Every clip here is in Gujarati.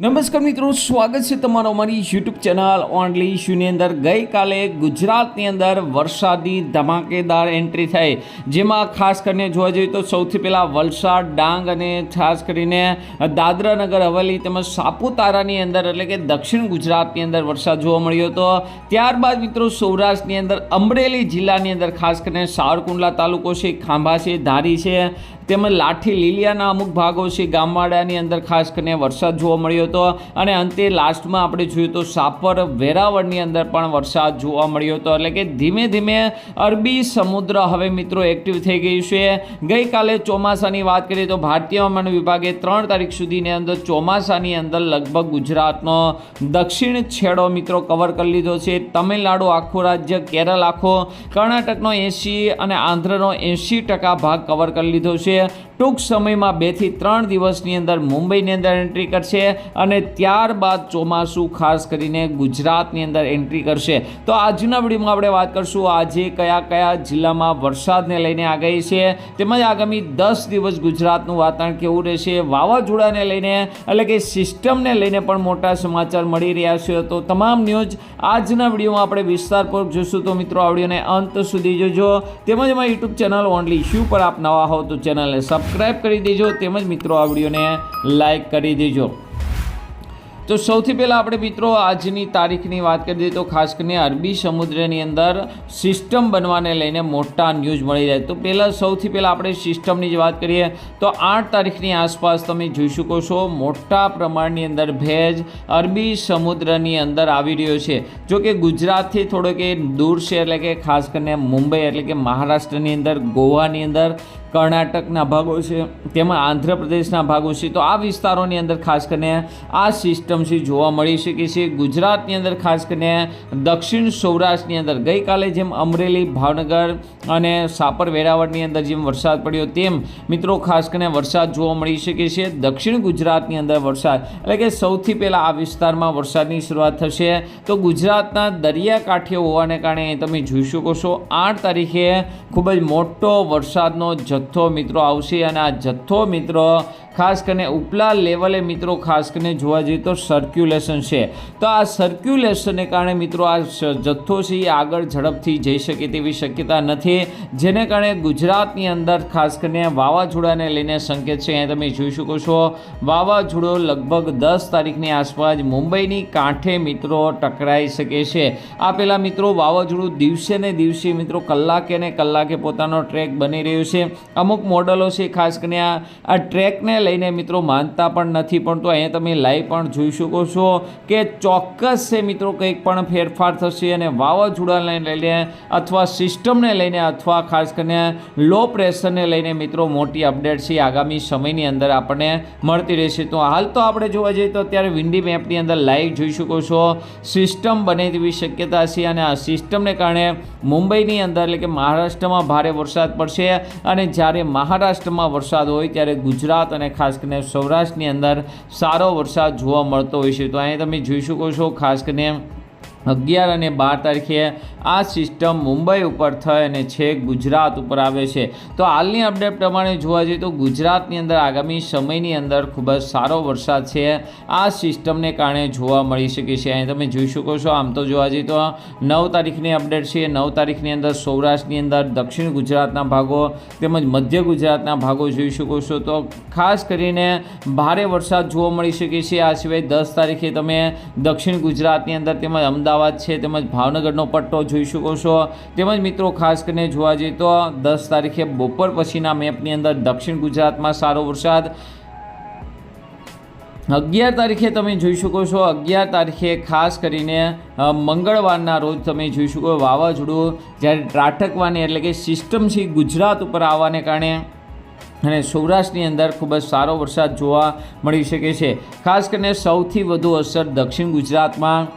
નમસ્કાર મિત્રો, સ્વાગત છે તમારો અમારી યુટ્યુબ ચેનલ ઓનલી ઇશ્યુની અંદર. ગઈકાલે ગુજરાતની અંદર વરસાદની ધમાકેદાર એન્ટ્રી થઈ. જેમાં ખાસ કરીને જોવા જઈએ તો સૌથી પહેલાં વલસાડ, ડાંગ અને ખાસ કરીને દાદરા નગર હવેલી તેમજ સાપુતારાની અંદર એટલે કે દક્ષિણ ગુજરાતની અંદર વરસાદ જોવા મળ્યો હતો. ત્યારબાદ મિત્રો સૌરાષ્ટ્રની અંદર અમરેલી જિલ્લાની અંદર ખાસ કરીને સાવરકુંડલા તાલુકો છે, ખાંભા છે, ધારી છે, તેમજ લાઠી લીલિયાના અમુક ભાગો છે, ગામવાડાની અંદર ખાસ કરીને વરસાદ જોવા મળ્યો હતો અને અંતે લાસ્ટમાં આપણે જોયું તો સાપર વેરાવળની અંદર પણ વરસાદ જોવા મળ્યો હતો. એટલે કે ધીમે ધીમે અરબી સમુદ્ર હવે મિત્રો એક્ટિવ થઈ ગયું છે. ગઈકાલે ચોમાસાની વાત કરીએ તો ભારતીય હવામાન વિભાગે ત્રણ તારીખ સુધીની અંદર ચોમાસાની અંદર લગભગ ગુજરાતનો દક્ષિણ છેડો મિત્રો કવર કરી લીધો છે. તમિલનાડુ આખું રાજ્ય, કેરળ આખો, કર્ણાટકનો એંશી અને આંધ્રનો એંશી ટકા ભાગ કવર કરી લીધો છે. ટૂંક સમયમાં બેથી ત્રણ દિવસની અંદર મુંબઈની અંદર એન્ટ્રી કરશે અને ત્યારબાદ ચોમાસું ખાસ કરીને ગુજરાતની અંદર એન્ટ્રી કરશે. તો આજના વિડીયોમાં આપણે વાત કરશું આજે કયા કયા જિલ્લામાં વરસાદને લઈને આગાહી છે, તેમજ આગામી દસ દિવસ ગુજરાતનું વાતાવરણ કેવું રહેશે, વાવાઝોડાને લઈને એટલે કે સિસ્ટમને લઈને પણ મોટા સમાચાર મળી રહ્યા છે. તો તમામ ન્યૂઝ આજના વિડીયોમાં આપણે વિસ્તારપૂર્વક જોઈશું તો મિત્રો, આ વિડીયોને અંત સુધી જોજો. તેમજ અમારી યુટ્યુબ ચેનલ ઓનલી ઇશ્યુ પર આપ નવા હો તો ચેનલને સબસ્ક્રાઈબ કરી દેજો તેમજ મિત્રો આ વિડીયોને લાઇક કરી દેજો. તો સૌથી પહેલાં આપણે મિત્રો આજની તારીખની વાત કરી દઈએ તો ખાસ કરીને અરબી સમુદ્રની અંદર સિસ્ટમ બનવાને લઈને મોટા ન્યૂઝ મળી જાય તો પહેલાં સૌથી પહેલાં આપણે સિસ્ટમની જ વાત કરીએ તો આઠ તારીખની આસપાસ તમે જોઈ શકો છો મોટા પ્રમાણની અંદર ભેજ અરબી સમુદ્રની અંદર આવી રહ્યો છે. જો કે ગુજરાતથી થોડોક એ દૂર છે એટલે કે ખાસ કરીને મુંબઈ એટલે કે મહારાષ્ટ્રની અંદર, ગોવાની અંદર કર્ણાટકના ભાગો છે, તેમાં આંધ્રપ્રદેશના ભાગો છે. તો આ વિસ્તારોની અંદર ખાસ કરીને આ સિસ્ટમ છે જોવા મળી શકે છે. ગુજરાતની અંદર ખાસ કરીને દક્ષિણ સૌરાષ્ટ્રની અંદર ગઈકાલે જેમ અમરેલી, ભાવનગર અને સાપર વેરાવળની અંદર જેમ વરસાદ પડ્યો, તેમ મિત્રો ખાસ કરીને વરસાદ જોવા મળી શકે છે. દક્ષિણ ગુજરાતની અંદર વરસાદ, એટલે કે સૌથી પહેલાં આ વિસ્તારમાં વરસાદની શરૂઆત થશે. તો ગુજરાતના દરિયાકાંઠે હોવાને કારણે તમે જોઈ શકો છો, આઠ તારીખે ખૂબ જ મોટો વરસાદનો જથ્થો મિત્રો આવશે અને આ જથ્થો મિત્રો ખાસ કરીને ઉપલા લેવલે મિત્રો ખાસ કરીને જોવા જઈએ તો સર્ક્યુલેશન છે. તો આ સર્ક્યુલેશનને કારણે મિત્રો આ જથ્થો છે એ આગળ ઝડપથી જઈ શકે તેવી શક્યતા નથી. જેને કારણે ગુજરાતની અંદર ખાસ કરીને વાવાઝોડાને લઈને સંકેત છે. અહીંયા તમે જોઈ શકો છો, વાવાઝોડો લગભગ દસ તારીખની આસપાસ મુંબઈની કાંઠે મિત્રો ટકરાઈ શકે છે. આ પહેલાં મિત્રો વાવાઝોડું દિવસે ને દિવસે મિત્રો કલાકે ને કલાકે પોતાનો ટ્રેક બની રહ્યો છે. અમુક મોડલો છે ખાસ કરીને આ ટ્રેકને લઈને મિત્રો માનતા પણ નથી, પણ તો અહીંયા તમે લાઈવ પણ જોઈ શકો છો કે ચોક્કસ છે મિત્રો કંઈક પણ ફેરફાર થશે અને વાવાઝોડાને લઈને અથવા સિસ્ટમને લઈને અથવા ખાસ કરીને લો પ્રેશરને લઈને મિત્રો મોટી અપડેટ છે આગામી સમયની અંદર આપણને મળતી રહેશે. તો હાલ તો આપણે જોવા જઈએ તો અત્યારે વિન્ડી મેપની અંદર લાઈવ જોઈ શકો છો. સિસ્ટમ બને તેવી શક્યતા છે અને આ સિસ્ટમને કારણે મુંબઈની અંદર એટલે કે મહારાષ્ટ્રમાં ભારે વરસાદ પડશે અને જ્યારે મહારાષ્ટ્રમાં વરસાદ હોય ત્યારે ગુજરાત અને ખાસ કરીને સૌરાષ્ટ્રની અંદર સારો વરસાદ જોવા મળતો હોય છે. તો અહીં તમે જોઈ શકો છો ખાસ કરીને અગિયાર અને બાર તારીખે આ સિસ્ટમ મુંબઈ ઉપર થઈ અને છેક ગુજરાત ઉપર આવે છે. તો હાલની અપડેટ પ્રમાણે જોવા જઈએ તો ગુજરાતની અંદર આગામી સમયની અંદર ખૂબ જ સારો વરસાદ છે. આ સિસ્ટમને કારણે જોવા મળી શકે છે. અહીં તમે જોઈ શકો છો, આમ તો જોવા જઈએ તો નવ તારીખની અપડેટ છે. નવ તારીખની અંદર સૌરાષ્ટ્રની અંદર દક્ષિણ ગુજરાતના ભાગો તેમજ મધ્ય ગુજરાતના ભાગો જોઈ શકો છો. તો ખાસ કરીને ભારે વરસાદ જોવા મળી શકે છે. આ સિવાય દસ તારીખે તમે દક્ષિણ ગુજરાતની અંદર તેમજ અમદાવાદ છે તેમજ ભાવનગરનો પટ્ટો જોઈ શકો છો. તેમજ મિત્રો, ખાસ કરીને જોવા જઈએ તો દસ તારીખે બપોર પછીના મેપની અંદર દક્ષિણ ગુજરાતમાં સારો વરસાદ. અગિયાર તારીખે તમે જોઈ શકો છો. અગિયાર તારીખે ખાસ કરીને મંગળવારના રોજ તમે જોઈ શકો વાવાઝોડું. જ્યારે ત્રાટકવાની એટલે કે સિસ્ટમ છે ગુજરાત ઉપર આવવાને કારણે અને સૌરાષ્ટ્રની અંદર ખૂબ જ સારો વરસાદ જોવા મળી શકે છે. ખાસ કરીને સૌથી વધુ અસર દક્ષિણ ગુજરાતમાં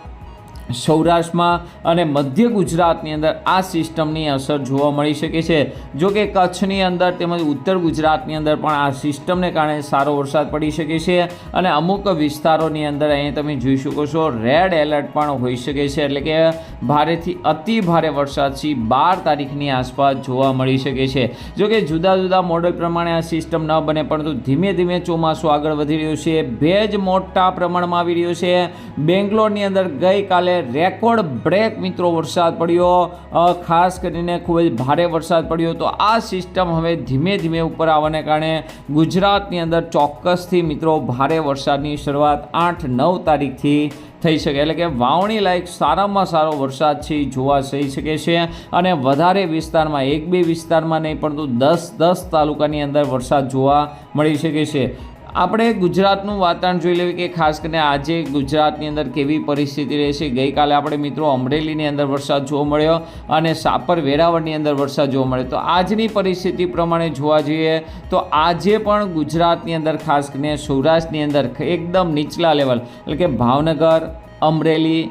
સૌરાષ્ટ્રમાં અને મધ્ય ગુજરાતની અંદર આ સિસ્ટમની અસર જોવા મળી શકે છે. જો કે કચ્છની અંદર તેમજ ઉત્તર ગુજરાતની અંદર પણ આ સિસ્ટમને કારણે સારો વરસાદ પડી શકે છે અને અમુક વિસ્તારોની અંદર અહીં તમે જોઈ શકો છો, રેડ એલર્ટ પણ હોઈ શકે છે. એટલે કે ભારેથી અતિ ભારે વરસાદ છે બાર તારીખની આસપાસ જોવા મળી શકે છે. જો કે જુદા જુદા મોડલ પ્રમાણે આ સિસ્ટમ ન બને, પરંતુ ધીમે ધીમે ચોમાસું આગળ વધી રહ્યું છે. ભેજ મોટા પ્રમાણમાં આવી રહ્યો છે. બેંગ્લોરની અંદર ગઈકાલે રેકોર્ડ બ્રેક મિત્રો વરસાદ પડ્યો. ખાસ કરીને ખૂબ જ ભારે વરસાદ પડ્યો. તો આ સિસ્ટમ હવે ધીમે ધીમે ઉપર આવવાને કારણે ગુજરાતની અંદર ચોક્કસથી મિત્રો ભારે વરસાદની શરૂઆત આઠ નવ તારીખથી થઈ શકે. એટલે કે વાવણી લાયક સારામાં સારો વરસાદ છે જોવા થઈ શકે છે. અને વધારે વિસ્તારમાં, એક બે વિસ્તારમાં નહીં, પરંતુ દસ દસ તાલુકાની અંદર વરસાદ જોવા મળી શકે છે. આપણે ગુજરાતનું વાતાવરણ જોઈ લેવું કે ખાસ કરીને આજે ગુજરાતની અંદર કેવી પરિસ્થિતિ રહેશે? ગઈકાલે આપણે મિત્રો અમરેલીની અંદર વરસાદ જોવા મળ્યો અને સાપર વેરાવળની અંદર વરસાદ જોવા મળ્યો. તો આજની પરિસ્થિતિ પ્રમાણે જોવા જઈએ તો આજે પણ ગુજરાતની અંદર ખાસ કરીને સૌરાષ્ટ્રની અંદર એકદમ નીચલા લેવલ, એટલે કે ભાવનગર, અમરેલી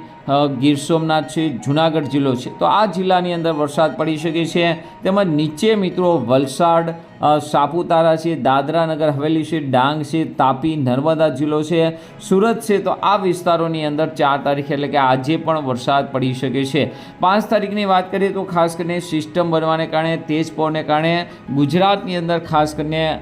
ગીર સોમનાથ છે, જુનાગઢ જિલ્લો છે. તો આ જિલ્લાની અંદર વરસાદ પડી શકે છે. તેમજ નીચે મિત્રો વલસાડ સાપુતારા છે દાદરા નગર હવેલી છે, ડાંગ છે, તાપી, નર્મદા જિલ્લો છે, સુરત છે. તો આ વિસ્તારોની અંદર ચાર તારીખે એટલે કે આજે પણ વરસાદ પડી શકે છે. પાંચ તારીખની વાત કરીએ તો ખાસ કરીને સિસ્ટમ બનવાને કારણે, તેજ પવનને કારણે ગુજરાતની અંદર ખાસ કરીને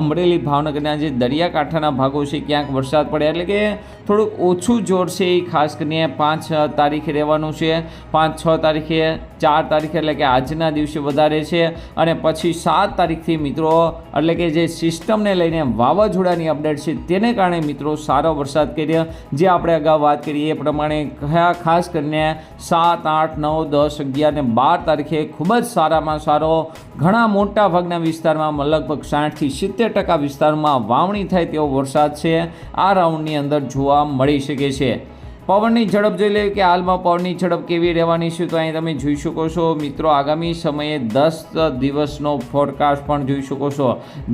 અમરેલી, ભાવનગરના જે દરિયાકાંઠાના ભાગો છે, ક્યાંક વરસાદ પડે એટલે કે થોડુંક ઓછું જોર છે એ ખાસ કરીને પાંચ તારીખે રહેવાનું છે. પાંચ, છ તારીખે, ચાર તારીખે એટલે કે આજના દિવસે વધારે છે. અને પછી સાત તારીખથી મિત્રો? એટલે કે જે સિસ્ટમને લઈને વાવાઝોડાની અપડેટ છે, તેને કારણે મિત્રો સારો વરસાદ કર્યો. જે આપણે અગાઉ વાત કરી એ પ્રમાણે કયા ખાસ કરીને સાત, આઠ, નવ, દસ, અગિયાર ને બાર તારીખે ખૂબ જ સારામાં સારો, ઘણા મોટા ભાગના વિસ્તારમાં લગભગ સાઠથી સિત્તેર ટકા વિસ્તારમાં વાવણી થાય તેવો વરસાદ છે. આ રાઉન્ડની અંદર જોવા મળી શકે છે. પવનની ઝડપ જોઈ લઈએ કે હાલમાં પવનની ઝડપ કેવી રહેવાની છે તો અહીં તમે જોઈ શકો છો, મિત્રો, આગામી સમયે દસ દિવસનો ફોરકાસ્ટ પણ જોઈ શકો છો,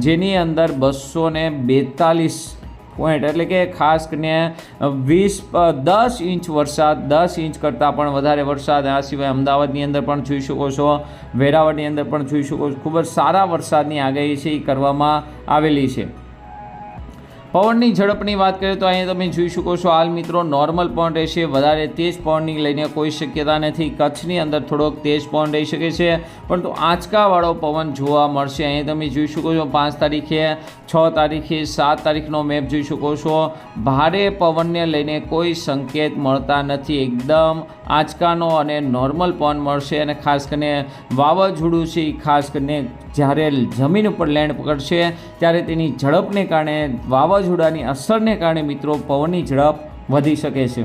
જેની અંદર બસો ને બેતાલીસ પોઈન્ટ એટલે કે ખાસ કરીને વીસ, દસ ઇંચ વરસાદ, દસ ઇંચ કરતાં પણ વધારે વરસાદ. આ સિવાય અમદાવાદની અંદર પણ જોઈ શકો છો, વેરાવળની અંદર પણ જોઈ શકો છો. ખૂબ જ સારા વરસાદની આગાહી છે એ કરવામાં આવેલી છે. પવનની ઝડપની વાત કરીએ તો અહીંયા તમે જોઈ શકો છો, હાલ મિત્રો નોર્મલ પવન રહેશે વધારે તેજ પવનની લઈને કોઈ શક્યતા નથી. કચ્છની અંદર થોડોક તેજ પવન રહી શકે છે, પરંતુ આંચકાવાળો પવન જોવા મળશે. અહીં તમે જોઈ શકો છો, પાંચ તારીખે, છ તારીખે, સાત તારીખનો મેપ જોઈ શકો છો. ભારે પવનને લઈને કોઈ સંકેત મળતા નથી. એકદમ આંચકાનો અને નોર્મલ પવન મળશે અને ખાસ કરીને વાવાઝોડું છે એ ખાસ કરીને જ્યારે જમીન ઉપર લેન્ડ પકડશે, ત્યારે તેની ઝડપને કારણે વાવાઝોડાની અસરને કારણે મિત્રો પવનની ઝડપ વધી શકે છે.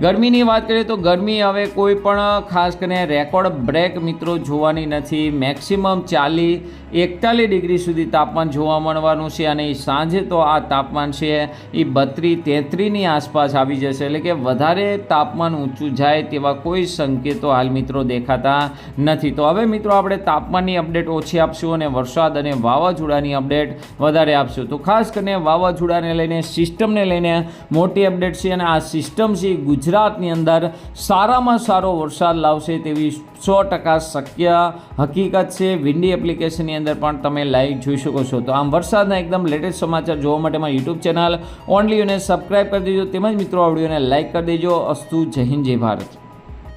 ગરમીની વાત કરીએ તો ગરમી હવે કોઈ પણ ખાસ કરીને રેકોર્ડ બ્રેક મિત્રો જોવાની નથી. મેક્સિમમ ચાલી એકતાલીસ ડિગ્રી સુધી તાપમાન જોવા મળવાનું છે અને એ સાંજે તો આ તાપમાન છે એ બત્રીસ તેત્રીસની આસપાસ આવી જશે. એટલે કે વધારે તાપમાન ઊંચું જાય તેવા કોઈ સંકેતો હાલ મિત્રો દેખાતા નથી. તો હવે મિત્રો આપણે તાપમાનની અપડેટ ઓછી આપશું અને વરસાદ અને વાવાઝોડાની અપડેટ વધારે આપશું. તો ખાસ કરીને વાવાઝોડાને લઈને, સિસ્ટમને લઈને મોટી અપડેટ છે અને આ સિસ્ટમ છે ગુજરાતની અંદર સારામાં સારો વરસાદ લાવશે તેવી સો ટકા શક્ય હકીકત છે. વિન્ડી એપ્લિકેશનની અંદર પણ તમે લાઈવ જોઈ શકો છો. તો આમ વરસાદના એકદમ લેટેસ્ટ સમાચાર જોવા માટે મારી યુટ્યુબ ચેનલ ઓનલી યુને સબસ્ક્રાઈબ કરી દેજો. તેમજ મિત્રો, આ વિડીયોને લાઈક કરી દેજો. અસ્તુ જય હિન્દ, જય ભારત.